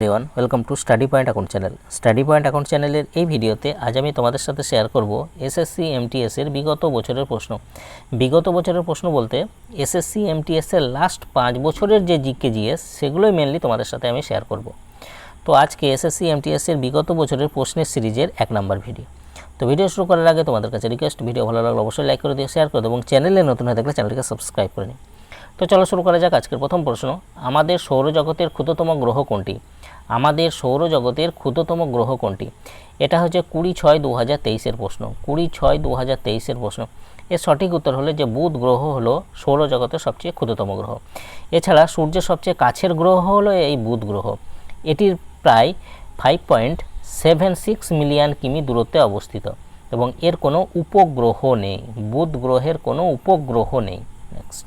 Everyone welcome to study point account channel study point account চ্যানেলের এই ভিডিওতে আজ আমি তোমাদের সাথে শেয়ার করব এসএসসি এমটিএস এর বিগত বছরের প্রশ্ন। বিগত বছরের প্রশ্ন বলতে এসএসসি এমটিএস এর লাস্ট পাঁচ বছরের যে জিকে জিএস সেগুলোই মেনলি তোমাদের সাথে আমি শেয়ার করব। তো আজকে এসএসসি এমটিএস এর বিগত বছরের প্রশ্নের সিরিজের এক নাম্বার ভিডিও তো ভিডিও শুরু করার আগে তোমাদের কাছে রিকোয়েস্ট ভিডিও ভালো লাগলে অবশ্যই লাইক করে দিও শেয়ার করে দিও এবং চ্যানেলে নতুন হয়ে থাকলে চ্যানেলটিকে সাবস্ক্রাইব করে নিও। তো চলো শুরু করা যাক আজকের প্রথম প্রশ্ন। আমাদের সৌরজগতের ক্ষুদ্রতম গ্রহ কোনটি? আমাদের সৌরজগতের ক্ষুদ্রতম গ্রহ কোনটি? এটা হচ্ছে কুড়ি ছয় দু হাজার তেইশের প্রশ্ন। কুড়ি ছয় দু হাজার তেইশের প্রশ্ন। এর সঠিক উত্তর হলো যে বুধ গ্রহ হলো সৌরজগতের সবচেয়ে ক্ষুদ্রতম গ্রহ। এছাড়া সূর্যের সবচেয়ে কাছের গ্রহ হলো এই বুধ গ্রহ। এটির প্রায় five point seven six million কিমি দূরত্বে অবস্থিত এবং এর কোনো উপগ্রহ নেই। বুধ গ্রহের কোনো উপগ্রহ নেই। নেক্সট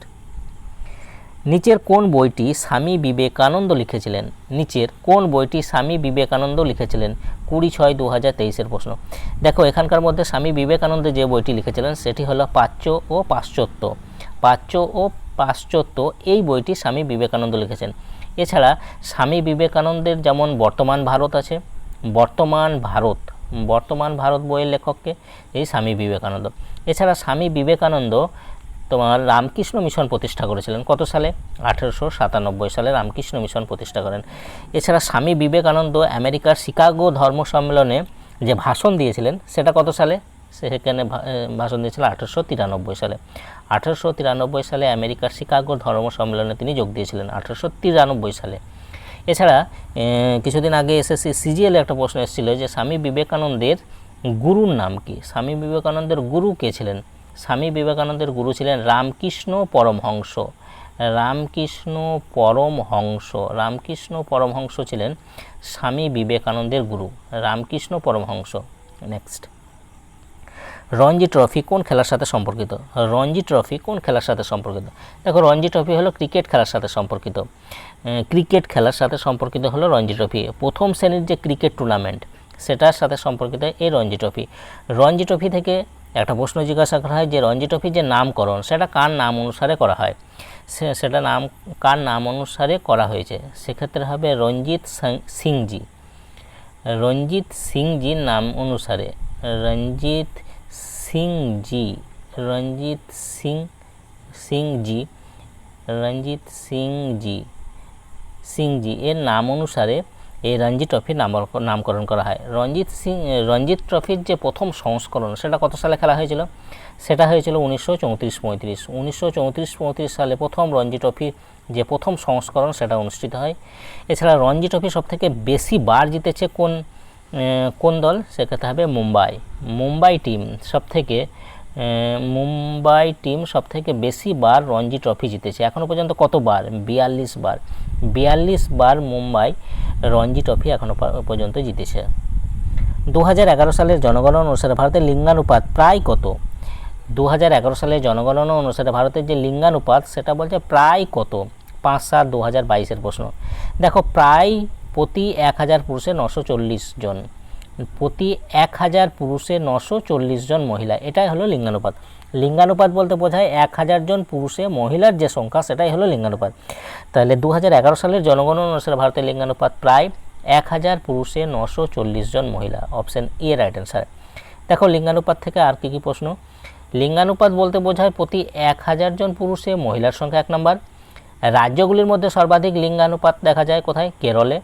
নিচের কোন বইটি স্বামী বিবেকানন্দ লিখেছিলেন? নিচের কোন বইটি স্বামী বিবেকানন্দ লিখেছিলেন? কুড়ি ছয় দু হাজার তেইশের প্রশ্ন। দেখো, এখানকার মধ্যে স্বামী বিবেকানন্দ যে বইটি লিখেছিলেন, সেটি হলো প্রাচ্য ও পাশ্চাত্য। প্রাচ্য ও পাশ্চাত্য, এই বইটি স্বামী বিবেকানন্দ লিখেছেন। এছাড়া স্বামী বিবেকানন্দের যেমন বর্তমান ভারত আছে, বর্তমান ভারত বর্তমান ভারত বইয়ের লেখককে এই স্বামী বিবেকানন্দ। এছাড়া স্বামী বিবেকানন্দ তোমার রামকৃষ্ণ মিশন প্রতিষ্ঠা করেছিলেন। কত সালে? আঠেরোশো সাতানব্বই সালে রামকৃষ্ণ মিশন প্রতিষ্ঠা করেন। এছাড়া স্বামী বিবেকানন্দ আমেরিকার শিকাগো ধর্ম সম্মেলনে যে ভাষণ দিয়েছিলেন, সেটা কত সালে? সেখানে ভাষণ দিয়েছিলেন আঠেরোশো তিরানব্বই সালে। আঠেরোশো তিরানব্বই সালে আমেরিকার শিকাগো ধর্ম সম্মেলনে তিনি যোগ দিয়েছিলেন, আঠেরোশো তিরানব্বই সালে। এছাড়া কিছুদিন আগে এসএসসি সিজিএল একটা প্রশ্ন এসেছিল যে স্বামী বিবেকানন্দের গুরুর নাম কি? স্বামী বিবেকানন্দের গুরু কে ছিলেন? স্বামী বিবেকানন্দের গুরু ছিলেন রামকৃষ্ণ পরমহংস। রামকৃষ্ণ পরমহংস। রামকৃষ্ণ পরমহংস ছিলেন স্বামী বিবেকানন্দের গুরু। রামকৃষ্ণ পরমহংস। নেক্সট রঞ্জি ট্রফি কোন খেলার সাথে সম্পর্কিত? রঞ্জি ট্রফি কোন খেলার সাথে সম্পর্কিত? দেখো, রঞ্জি ট্রফি হলো ক্রিকেট খেলার সাথে সম্পর্কিত। ক্রিকেট খেলার সাথে সম্পর্কিত হলো রঞ্জি ট্রফি। প্রথম শ্রেণির যে ক্রিকেট টুর্নামেন্ট, সেটার সাথে সম্পর্কিত এই রঞ্জি ট্রফি। রঞ্জি ট্রফি থেকে একটা প্রশ্ন জিজ্ঞাসা করা হয় যে রঞ্জি ট্রফির যে নামকরণ, সেটা কার নাম অনুসারে করা হয়? সেটা নাম, কার নাম অনুসারে করা হয়েছে? সেক্ষেত্রে হবে রঞ্জিত সিংজি। রঞ্জিত সিংজির নাম অনুসারে, রঞ্জিত সিংজি, রঞ্জিত সিং, সিংজি, রঞ্জিত সিংজি সিংজি এর নাম অনুসারে এই রঞ্জি ট্রফির নাম নামকরণ করা হয়। রঞ্জিত সিং, রঞ্জিত ট্রফির যে প্রথম সংস্করণ, সেটা কত সালে খেলা হয়েছিল? সেটা হয়েছিল উনিশশো চৌত্রিশ পঁয়ত্রিশ। উনিশশো চৌত্রিশ সালে প্রথম রঞ্জি ট্রফির যে প্রথম সংস্করণ, সেটা অনুষ্ঠিত হয়। এছাড়া রঞ্জি ট্রফি সবথেকে বেশি বার জিতেছে কোন কোন দল? সেক্ষেত্রে হবে মুম্বাই। মুম্বাই টিম সবথেকে মুম্বাই টিম সবথেকে বেশি বার রঞ্জি ট্রফি জিতেছে। এখনও পর্যন্ত কতবার? বিয়াল্লিশ বার। বিয়াল্লিশ বার মুম্বাই রঞ্জি ট্রফি এখনও পর্যন্ত জিতেছে। দু হাজার এগারো সালের জনগণনা অনুসারে ভারতের লিঙ্গানুপাত প্রায় কত? দু হাজার এগারো সালের জনগণনা অনুসারে ভারতের যে লিঙ্গানুপাত, সেটা বলছে প্রায় কত? পাঁচ সাত দু হাজার বাইশের প্রশ্ন। দেখো, প্রায় প্রতি এক হাজার পুরুষে নশো চল্লিশ জন। প্রতি এক হাজার পুরুষে নশো চল্লিশ জন মহিলা। এটাই হলো লিঙ্গানুপাত। লিঙ্গানুপাত বলতে বোঝায় এক হাজার জন পুরুষে মহিলার যে সংখ্যা, সেটাই হলো লিঙ্গানুপাত। তাহলে দু হাজার এগারো সালের জনগণনা অনুসারে ভারতের লিঙ্গানুপাত প্রায় এক হাজার পুরুষে নশো চল্লিশ জন মহিলা। Option A, right answer. দেখো লিঙ্গানুপাত থেকে আর কী কী প্রশ্ন? লিঙ্গানুপাত বলতে বোঝায় প্রতি এক হাজার জন পুরুষে মহিলার সংখ্যা এক নম্বর। রাজ্যগুলির মধ্যে সর্বাধিক লিঙ্গানুপাত দেখা যায় কোথায়? কেরলে।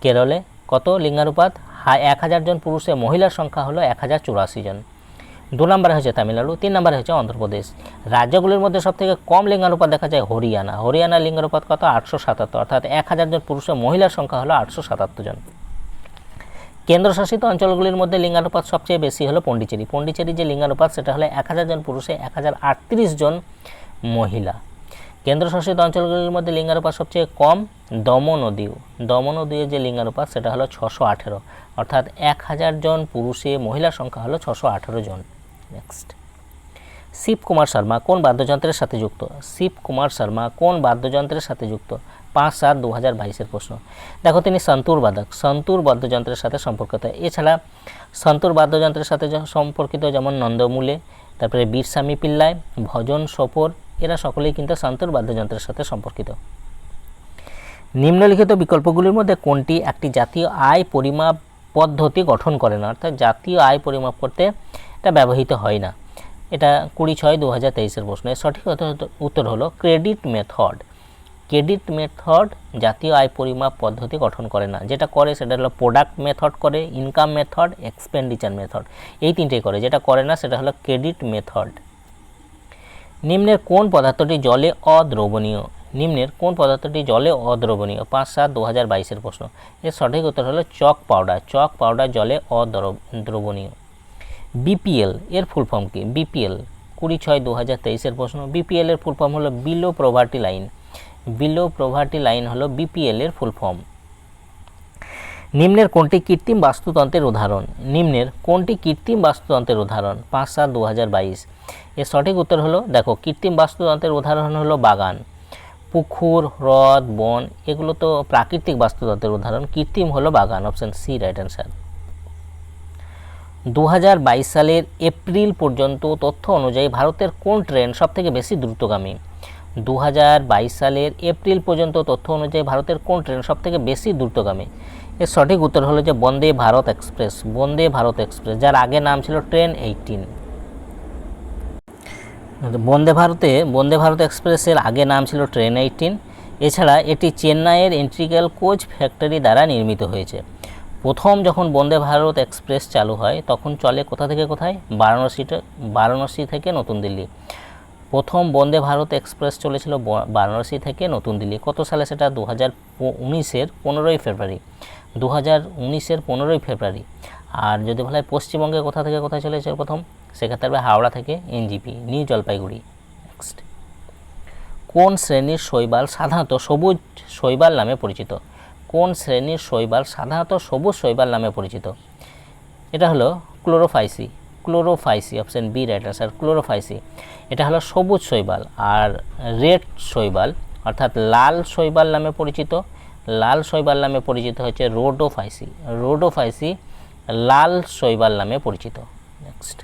কেরলে কত লিঙ্গানুপাত? এক হাজার জন পুরুষে মহিলার সংখ্যা হলো এক হাজার চুরাশি জন। দু নম্বরে হচ্ছে তামিলনাড়ু, তিন নম্বরে হচ্ছে অন্ধ্রপ্রদেশ। রাজ্যগুলির মধ্যে সবথেকে কম লিঙ্গানুপাত দেখা যায় হরিয়ানা। হরিয়ানার লিঙ্গানুপাত কত? আটশো সাতাত্তর। অর্থাৎ এক হাজার জন পুরুষে মহিলার সংখ্যা হলো আটশো সাতাত্তর জন। কেন্দ্রশাসিত অঞ্চলগুলির মধ্যে লিঙ্গানুপাত সবচেয়ে বেশি হলো পন্ডিচেরি। পন্ডিচেরির যে লিঙ্গানুপাত, সেটা হলো এক হাজার জন পুরুষে এক হাজার আটত্রিশ জন মহিলা। কেন্দ্রশাসিত অঞ্চলগুলির মধ্যে লিঙ্গানুপাত সবচেয়ে কম দমন ও দমন যে লিঙ্গানুপাত, সেটা হলো ছশো আঠেরো। অর্থাৎ এক হাজার জন পুরুষে মহিলার সংখ্যা হলো ছশো আঠেরো জন। নেক্সট শিব কুমার শর্মা কোন বাদ্যযন্ত্রের সাথে যুক্ত? শিব কুমার শর্মা কোন বাদ্যযন্ত্রের সাথে যুক্ত? পাঁচ সাত দু হাজার বাইশের প্রশ্ন। দেখো, তিনি সন্তুর বাদক। সন্তুর বাদ্যযন্ত্রের সাথে সম্পর্কিত। এছাড়া সন্তুর বাদ্যযন্ত্রের সাথে সম্পর্কিত, যেমন নন্দমূলে, তারপরে বীরস্বামী পিল্লায়, ভজন সফর এরা সকলেই কিন্তু সন্তুর বাদ্যযন্ত্রের সাথে সম্পর্কিত। নিম্নলিখিত বিকল্পগুলির মধ্যে কোনটি একটি জাতীয় আয় পরিমাপ পদ্ধতি গঠন করে না? অর্থাৎ জাতীয় আয় পরিমাপ করতে এটা ব্যবহৃত হয় না। এটা কুড়ি ছয় দু হাজার তেইশের প্রশ্ন। সঠিক উত্তর হলো ক্রেডিট মেথড। ক্রেডিট মেথড জাতীয় আয় পরিমাপ পদ্ধতি গঠন করে না। যেটা করে সেটা হলো প্রোডাক্ট মেথড করে, ইনকাম মেথড, এক্সপেন্ডিচার মেথড। এই তিনটেই করে। যেটা করে না সেটা হলো ক্রেডিট মেথড। নিম্নের কোন পদার্থটি জলে অদ্রবণীয়? নিম্নের কোন পদার্থটি জলে অদ্রবণীয়? পাঁচ, সাত, দু হাজার বাইশের প্রশ্ন। এর সঠিক উত্তর হলো চক পাউডার। চক পাউডার জলে অদ্রবণীয়। বিপিএল, এর ফুল ফর্ম কি? বিপিএল, কুড়ি, ছয়, দু হাজার তেইশের প্রশ্ন। বিপিএল এর ফুল ফর্ম হলো below poverty line. Below poverty line হলো বিপিএল এর ফুল ফর্ম। নিম্নের কোনটি কৃত্রিম বাস্তুতন্ত্রের উদাহরণ? নিম্নের কোনটি কৃত্রিম বাস্তুতন্ত্রের উদাহরণ? পাঁচ সাত দু হাজার বাইশ। এর সঠিক উত্তর হলো, দেখো, কৃত্রিম বাস্তুতন্ত্রের উদাহরণ হলো বাগান, পুকুর, হ্রদ, বন, এগুলো তো প্রাকৃতিক বাস্তুতন্ত্রের উদাহরণ। কৃত্রিম হলো বাগান, অপশান সি রাইট অ্যান্সার দু হাজার বাইশ সালের এপ্রিল পর্যন্ত তথ্য অনুযায়ী ভারতের কোন ট্রেন সবথেকে বেশি দ্রুতগামী? দু হাজার বাইশ সালের এপ্রিল পর্যন্ত তথ্য অনুযায়ী ভারতের কোন ট্রেন সবথেকে বেশি দ্রুতগামী? এর সঠিক উত্তর হলো যে বন্দে ভারত এক্সপ্রেস, বন্দে ভারত এক্সপ্রেস, যার আগে নাম ছিল ট্রেন এইটিন। বন্দে ভারতে, বন্দে ভারত এক্সপ্রেসের আগে নাম ছিল ট্রেন এইটিন। এছাড়া এটি চেন্নাইয়ের ইন্ট্রিক্যাল কোচ ফ্যাক্টরি দ্বারা নির্মিত হয়েছে। প্রথম যখন বন্দে ভারত এক্সপ্রেস চালু হয়, তখন চলে কোথা থেকে কোথায়? বারাণসীতে, বারাণসী থেকে নতুন দিল্লি। প্রথম বন্দে ভারত এক্সপ্রেস চলেছিল বারাণসী থেকে নতুন দিল্লি। কত সালে সেটা? দু হাজার উনিশের পনেরোই ফেব্রুয়ারি। দু হাজার উনিশের পনেরোই ফেব্রুয়ারি। আর যদি বলা হয় পশ্চিমবঙ্গে কোথা থেকে কোথায় চলেছে প্রথম? সেক্ষেত্রে হবে হাওড়া থেকে এনজিপি, নিউ জলপাইগুড়ি। নেক্সট কোন শ্রেণির শৈবাল সাধারণত সবুজ শৈবাল নামে পরিচিত? কোন শ্রেণির শৈবাল সাধারণত সবুজ শৈবাল নামে পরিচিত? এটা হলো chlorophyceae. Chlorophyceae, option B right answer chlorophyceae. এটা হলো সবুজ শৈবাল আর রেড শৈবাল, অর্থাৎ লাল শৈবাল নামে পরিচিত। লাল শৈবাল নামে পরিচিত হচ্ছে রোডোফাইসি। রোডোফাইসি লাল শৈবাল নামে পরিচিত। নেক্সট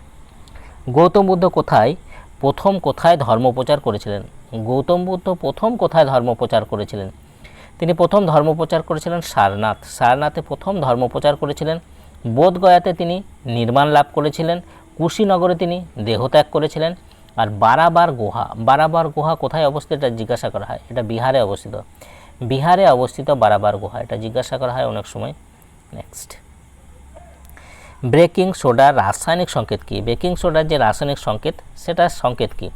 গৌতম বুদ্ধ কোথায়? প্রথম কোথায় ধর্মপ্রচার করেছিলেন? গৌতম বুদ্ধ প্রথম কোথায় ধর্মপ্রচার করেছিলেন? তিনি প্রথম ধর্মপ্রচার করেছিলেন সারনাথ। সারনাথে প্রথম ধর্মপ্রচার করেছিলেন বোধগয়াতে তিনি নির্মাণ লাভ করেছিলেন, কুশীনগরে তিনি দেহত্যাগ করেছিলেন। আর বারাবার গুহা বারাবার গুহা কোথায় অবস্থিত এটা জিজ্ঞাসা করা হয়। এটা বিহারে অবস্থিত। বিহারে অবস্থিত বারাবার গুহা, এটা জিজ্ঞাসা করা হয় অনেক সময়। নেক্সট ব্রেকিং সোডার রাসায়নিক সংকেত কি? বেকিং সোডার যে রাসায়নিক সংকেত সেটার সংকেত কি?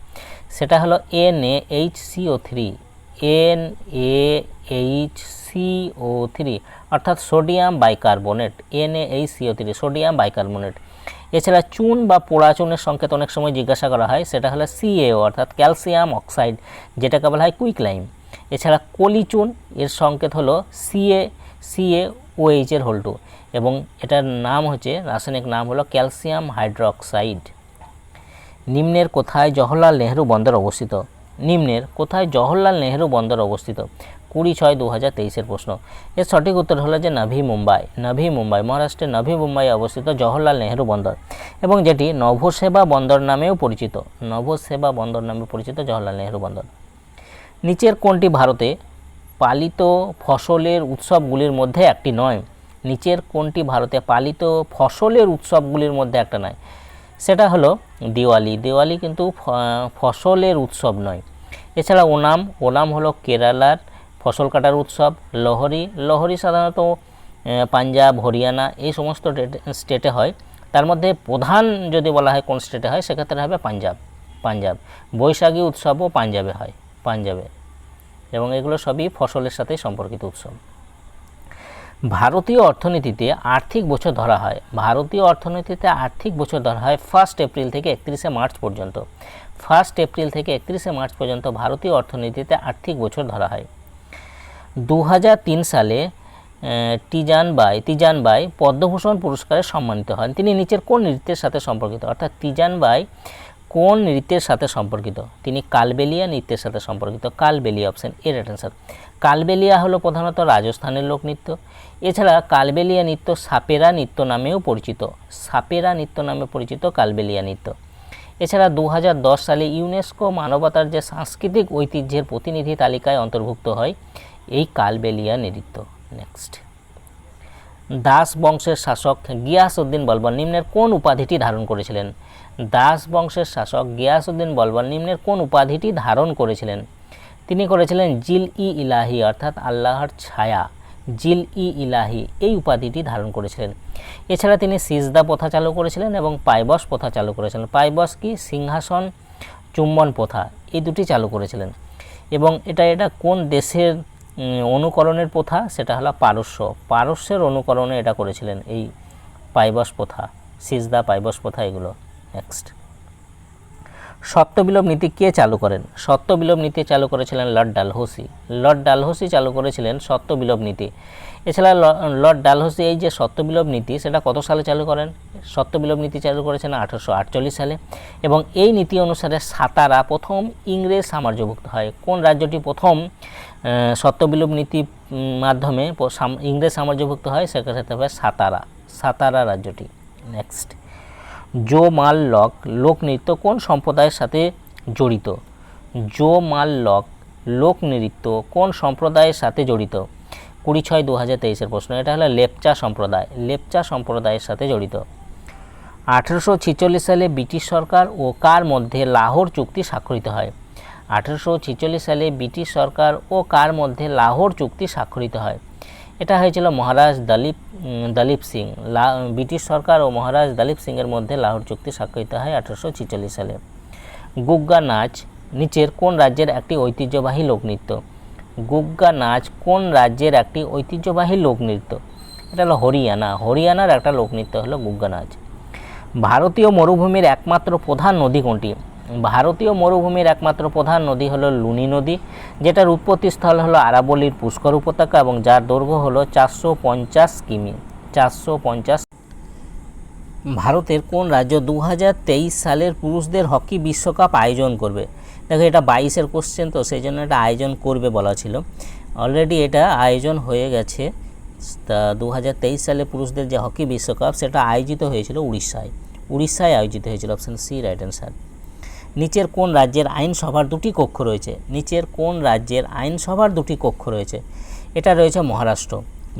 সেটা হলো N A H CO three N A H CO three অর্থাৎ sodium bicarbonate N A H CO three sodium bicarbonate এছাড়া চুন বা পোড়া চুনের সংকেত অনেক সময় জিজ্ঞাসা করা হয়, সেটা হলো সিএও অর্থাৎ ক্যালসিয়াম অক্সাইড যেটাকে বলা হয় কুইক লাইম এছাড়া কলি চুন, এর সংকেত হলো সিএ সিএ ওএইচ এর হোল এবং এটার নাম হচ্ছে, রাসায়নিক নাম হলো ক্যালসিয়াম হাইড্রোক্সাইড নিম্নের কোথায় জওহরলাল নেহরু বন্দর অবস্থিত? নিম্নের কোথায় জওহরলাল নেহরু বন্দর অবস্থিত? কুড়ি ছয় দু হাজার তেইশের প্রশ্ন। এর সঠিক উত্তর হলো যে নাভি মুম্বাই। নাভি মুম্বাই, মহারাষ্ট্রের নাভি মুম্বাই অবস্থিত জওহরলাল নেহরু বন্দর এবং যেটি নভসেবা বন্দর নামেও পরিচিত। নভসেবা বন্দর নামে পরিচিত জওহরলাল নেহরু বন্দর। নিচের কোনটি ভারতে পালিত ফসলের উৎসবগুলির মধ্যে একটি নয়? নিচের কোনটি ভারতে পালিত ফসলের উৎসবগুলির মধ্যে একটা নয়? সেটা হলো দিওয়ালি। দিওয়ালি কিন্তু ফসলের উৎসব নয়। এছাড়া ওনাম ওনাম হলো কেরালার ফসল কাটার উৎসব, লহরি লহরি সাধারণত পাঞ্জাব, হরিয়ানা এই সমস্ত স্টেটে হয়। তার মধ্যে প্রধান যদি বলা হয় কোন স্টেটে হয়, সেক্ষেত্রে হবে পাঞ্জাব। পাঞ্জাব। বৈশাখী উৎসবও পাঞ্জাবে হয়, পাঞ্জাবে। এবং এগুলো সবই ফসলের সাথে সম্পর্কিত উৎসব। ভারতীয় অর্থনীতিতে আর্থিক বছর ধরা হয়। ভারতীয় অর্থনীতিতে আর্থিক বছর ধরা হয় ফার্স্ট এপ্রিল থেকে একত্রিশে মার্চ পর্যন্ত। ফার্স্ট এপ্রিল থেকে একত্রিশে মার্চ পর্যন্ত ভারতীয় অর্থনীতিতে আর্থিক বছর ধরা হয়। দু হাজার তিন সালে টিজান বাই, তিজান বাই পদ্মভূষণ পুরস্কারে সম্মানিত হন। তিনি নিচের কোন নৃত্যের সাথে সম্পর্কিত? অর্থাৎ তিজান বাই কোন নৃত্যের সাথে সম্পর্কিত? তিনি কালবেলিয়া নৃত্যের সাথে সম্পর্কিত। কালবেলিয়া অপশন এর অ্যান্সার কালবেলিয়া হলো প্রধানত রাজস্থানের লোকনৃত্য। এছাড়া কালবেলিয়া নৃত্য সাপেরা নৃত্য নামেও পরিচিত। সাপেরা নৃত্য নামে পরিচিত কালবেলিয়া নৃত্য। এছাড়া দু হাজার দশ সালে ইউনেস্কো মানবতার যে সাংস্কৃতিক ঐতিহ্যের প্রতিনিধি তালিকায় অন্তর্ভুক্ত হয়। এই কালবেলিয়া নৃত্য নেক্সট দাস বংশের শাসক গিয়াসউদ্দিন বলবন নিম্নের কোন উপাধিটি ধারণ করেছিলেন? দাস বংশের শাসক গিয়াসউদ্দিন বলবন নিম্নের কোন উপাধিটি ধারণ করেছিলেন? তিনি করেছিলেন জিল ই ইলাহি, অর্থাৎ আল্লাহর ছায়া। জিল ই ইলাহি, এই উপাধিটি ধারণ করেছিলেন। এছাড়া তিনি সিজদা প্রথা চালু করেছিলেন এবং পাইবস প্রথা চালু করেছিলেন। পাইবস কি? সিংহাসন, চুম্বন প্রথা, এই দুটি চালু করেছিলেন। এবং এটা এটা কোন দেশের অনুকরণের প্রথা, সেটা হলো পারস্য। পারস্যের অনুকরণে এটা করেছিলেন এই পাইবস প্রথা, সিজদা পাইবস প্রথা এগুলো। নেক্সট সত্যবিলোপ নীতি কে চালু করেন? সত্যবিলোপ নীতি চালু করেছিলেন লর্ড ডালহৌসি। লর্ড ডালহৌসি চালু করেছিলেন সত্যবিলোপ নীতি। এছাড়া লর্ড ডালহৌসি এই যে সত্যবিলোপ নীতি, সেটা কত সালে চালু করেন? সত্যবিলোপ নীতি চালু করেছেন আঠারোশো আটচল্লিশ সালে। এবং এই নীতি অনুসারে সাতারা প্রথম ইংরেজ সাম্রাজ্যভুক্ত হয়। কোন রাজ্যটি প্রথম সত্যবিলোপ নীতি মাধ্যমে ইংরেজ সাম্রাজ্যভুক্ত হয় সেক্ষেত্রে হবে সাতারা সাতারা রাজ্যটি। নেক্সট জো মাল লক লোকনৃত্য কোন সম্প্রদায়ের সাথে জড়িত? জো মাল লক লোকনৃত্য কোন সম্প্রদায়ের সাথে জড়িত? কুড়ি ছয় দু হাজার তেইশের প্রশ্ন, এটা হলো লেপচা সম্প্রদায়, লেপচা সম্প্রদায়ের সাথে জড়িত। আঠেরোশো ছেচল্লিশ সালে ব্রিটিশ সরকার ও কার মধ্যে লাহোর চুক্তি স্বাক্ষরিত হয়? আঠেরোশো সালে ব্রিটিশ সরকার ও কার মধ্যে লাহোর চুক্তি স্বাক্ষরিত হয়। এটা হয়েছিল মহারাজ দলীপ দলীপ সিং। ব্রিটিশ সরকার ও মহারাজ দলীপ সিংয়ের মধ্যে লাহোর চুক্তি স্বাক্ষরিত হয় আঠেরোশো সালে। গুগ্গা নাচ নিচের কোন রাজ্যের একটি ঐতিহ্যবাহী লোকনৃত্য? গুগ্গা নাচ কোন রাজ্যের একটি ঐতিহ্যবাহী লোকনৃত্য? এটা হলো হরিয়ানা। হরিয়ানার একটা লোকনৃত্য হলো গুগ্গা নাচ ভারতীয় মরুভূমির একমাত্র প্রধান নদী কোনটি? ভারতীয় মরুভূমির একমাত্র প্রধান নদী হলো লুনি নদী, যেটার উৎপত্তিস্থল হলো আরাবলির পুষ্কর উপত্যকা এবং যার দৈর্ঘ্য হলো চারশো পঞ্চাশ কিমি, চারশো পঞ্চাশ। ভারতের কোন রাজ্য দু হাজার তেইশ সালের পুরুষদের হকি বিশ্বকাপ আয়োজন করবে? দেখো, এটা বাইশের কোশ্চেন তো সেই জন্য এটা আয়োজন করবে বলা ছিল। অলরেডি এটা আয়োজন হয়ে গেছে। তা দু হাজার তেইশ সালে পুরুষদের যে হকি বিশ্বকাপ, সেটা আয়োজিত হয়েছিল উড়িষ্যায়। উড়িষ্যায় আয়োজিত হয়েছিল অপশান সি রাইট অ্যান্সার নিচের কোন রাজ্যের আইনসভার দুটি কক্ষ রয়েছে? নিচের কোন রাজ্যের আইনসভার দুটি কক্ষ রয়েছে? এটা রয়েছে মহারাষ্ট্র।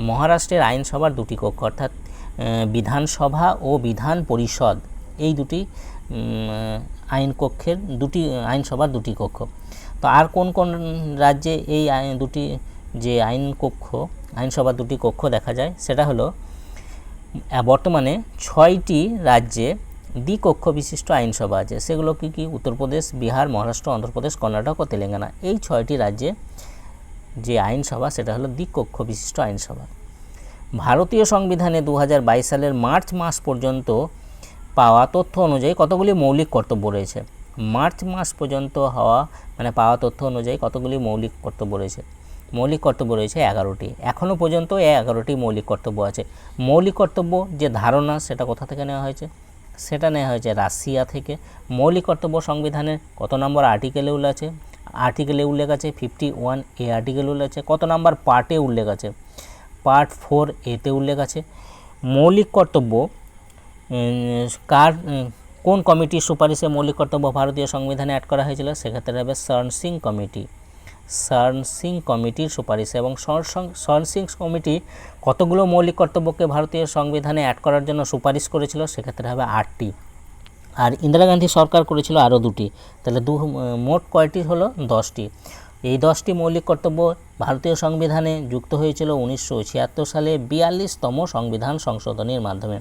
মহারাষ্ট্রের আইনসভার দুটি কক্ষ, অর্থাৎ বিধানসভা ও বিধান পরিষদ, এই দুটি আইন কক্ষের দুটি, আইনসভার দুটি কক্ষ। তো আর কোন কোন রাজ্যে এই আইন দুটি, যে আইন কক্ষ, আইনসভার দুটি কক্ষ দেখা যায়? সেটা হলো, বর্তমানে ছয়টি রাজ্যে দ্বিকক্ষ বিশিষ্ট আইনসভা আছে। সেগুলো কি কি? উত্তরপ্রদেশ, বিহার, মহারাষ্ট্র, অন্ধ্রপ্রদেশ, কর্ণাটক ও তেলেঙ্গানা। এই ছয়টি রাজ্যে যে আইনসভা, সেটা হলো দ্বিকক্ষ বিশিষ্ট আইনসভা। ভারতীয় সংবিধানে দু হাজার বাইশ সালের মার্চ মাস পর্যন্ত পাওয়া তথ্য অনুযায়ী কতগুলি মৌলিক কর্তব্য রয়েছে? মার্চ মাস পর্যন্ত হওয়া মানে পাওয়া তথ্য অনুযায়ী কতগুলি মৌলিক কর্তব্য রয়েছে? মৌলিক কর্তব্য রয়েছে এগারোটি। এখনও পর্যন্ত এগারোটি মৌলিক কর্তব্য আছে। মৌলিক কর্তব্য যে ধারণা, সেটা কোথা থেকে নেওয়া হয়েছে? সেটা নেওয়া হয়েছে রাশিয়া থেকে। মৌলিক কর্তব্য সংবিধানের কত নম্বর আর্টিকেলে উল্লেখ আছে? আর্টিকেলে উল্লেখ আছে ফিফটি ওয়ান এ আর্টিকেল উল্লেখ আছে। কত নম্বর পার্টে উল্লেখ আছে? পার্ট ফোর এতে উল্লেখ আছে। মৌলিক কর্তব্য কার কোন কমিটির সুপারিশে মৌলিক কর্তব্য ভারতীয় সংবিধানে অ্যাড করা হয়েছিল? সেক্ষেত্রে হবে সর্ন সিং কমিটি সর্ন সিং কমিটির সুপারিশে এবং সর্ন সিং কমিটি কতগুলো মৌলিক কর্তব্যকে ভারতীয় সংবিধানে অ্যাড করার জন্য সুপারিশ করেছিল? সেক্ষেত্রে হবে আটটি। আর ইন্দিরা গান্ধী সরকার করেছিল আরও দুটি। তাহলে দু মোট কয়টি হলো? দশটি। এই দশটি মৌলিক কর্তব্য ভারতীয় সংবিধানে যুক্ত হয়েছিল উনিশশো ছিয়াত্তর সালে বিয়াল্লিশতম সংবিধান সংশোধনীর মাধ্যমে।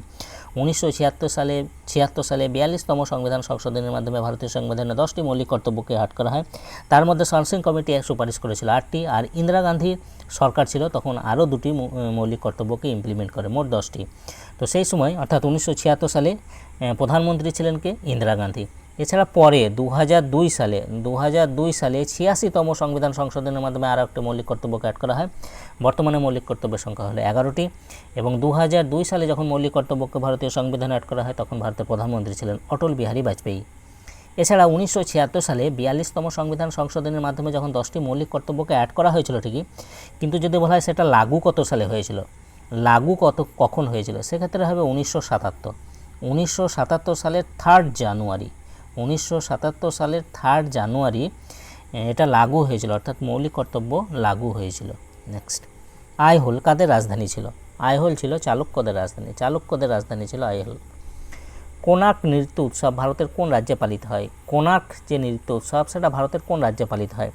উনিশশো ছিয়াত্তর সালে ছিয়াত্তর সালে বিয়াল্লিশতম সংবিধান সংশোধনের মাধ্যমে ভারতীয় সংবিধানে দশটি মৌলিক কর্তব্যকে হাট করা হয়। তার মধ্যে সানসিং কমিটি এক সুপারিশ করেছিল আটটি আর ইন্দিরা গান্ধী সরকার ছিল, তখন আরও দুটি মৌলিক কর্তব্যকে ইমপ্লিমেন্ট করে, মোট দশটি। তো সেই সময়, অর্থাৎ উনিশশো ছিয়াত্তর সালে প্রধানমন্ত্রী ছিলেন কে? ইন্দিরা গান্ধী। এছাড়া পরে দু সালে দু সালে ছিয়াশিতম সংবিধান সংশোধনের মাধ্যমে আরও একটি মৌলিক কর্তব্যকে অ্যাড করা হয়। বর্তমানে মৌলিক কর্তব্যের সংখ্যা হলো এগারোটি। এবং দু সালে যখন মৌলিক কর্তব্যকে ভারতীয় সংবিধানে অ্যাড করা হয়, তখন ভারতের প্রধানমন্ত্রী ছিলেন অটল বিহারী বাজপেয়ী। এছাড়া উনিশশো ছিয়াত্তর সালে বিয়াল্লিশতম সংবিধান সংশোধনের মাধ্যমে যখন দশটি মৌলিক কর্তব্যকে অ্যাড করা হয়েছিল ঠিকই, কিন্তু যদি বলা হয় সেটা লাগু কত সালে হয়েছিল? লাগু কত, কখন হয়েছিল? সেক্ষেত্রে হবে উনিশশো সাতাত্তর। উনিশশো সাতাত্তর সালের থার্ড জানুয়ারি উনিশশো সাতাত্তর সালের থার্ড জানুয়ারি এটা লাগু হয়েছিল, অর্থাৎ মৌলিক কর্তব্য লাগু হয়েছিল। নেক্সট আইহোল কাদের রাজধানী ছিল। আইহোল ছিল চালুক্যদের রাজধানী। চালুক্যদের রাজধানী ছিল আইহোল। কোনাক নৃত্য উৎসব ভারতের কোন রাজ্যে পালিত হয়? কোনাক যে নৃত্য উৎসব, সেটা ভারতের কোন রাজ্যে পালিত হয়?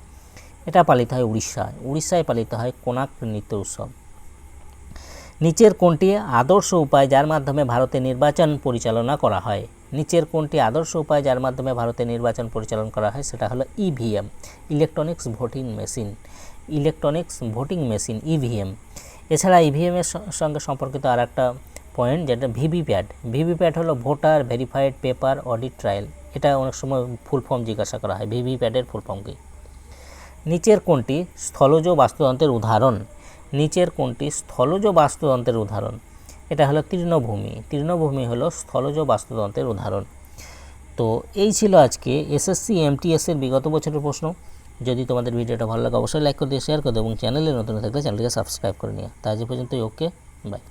এটা পালিত হয় উড়িষ্যায় উড়িষ্যায় পালিত হয় কোনাক নৃত্য উৎসব। নিচের কোনটি আদর্শ উপায়, যার মাধ্যমে ভারতে নির্বাচন পরিচালনা করা হয়? নিচের কোনটি আদর্শ উপায় যার মাধ্যমে ভারতে নির্বাচন পরিচালনা করা হয় সেটা হলো EVM electronics voting machine electronics voting machine EVM এছাড়া ইভিএমের সঙ্গে সম্পর্কিত আর একটা পয়েন্ট যেটা ভিভিপ্যাট ভিভিপ্যাট হলো voter verified paper audit trial এটা অনেক সময় ফুল ফর্ম জিজ্ঞাসা করা হয় ভিভিপ্যাটের ফুল ফর্ম কী? নিচের কোনটি স্থলজ বাস্তুতন্ত্রের উদাহরণ? নিচের কোনটি স্থলজ বাস্তুতন্ত্রের উদাহরণ? এটা হলো তৃণভূমি। তৃণভূমি হলো স্থলজ বাস্তুতন্ত্রের উদাহরণ। তো এই ছিল আজকে এসএসসি, এমটিএস এর বিগত বছরের প্রশ্ন। যদি তোমাদের ভিডিওটা ভালো লাগে, অবশ্যই লাইক করে দিয়ে শেয়ার করে দেবো এবং চ্যানেলে নতুন থাকলে চ্যানেলটিকে সাবস্ক্রাইব করে নিও। তা আজ পর্যন্তই ওকে বাই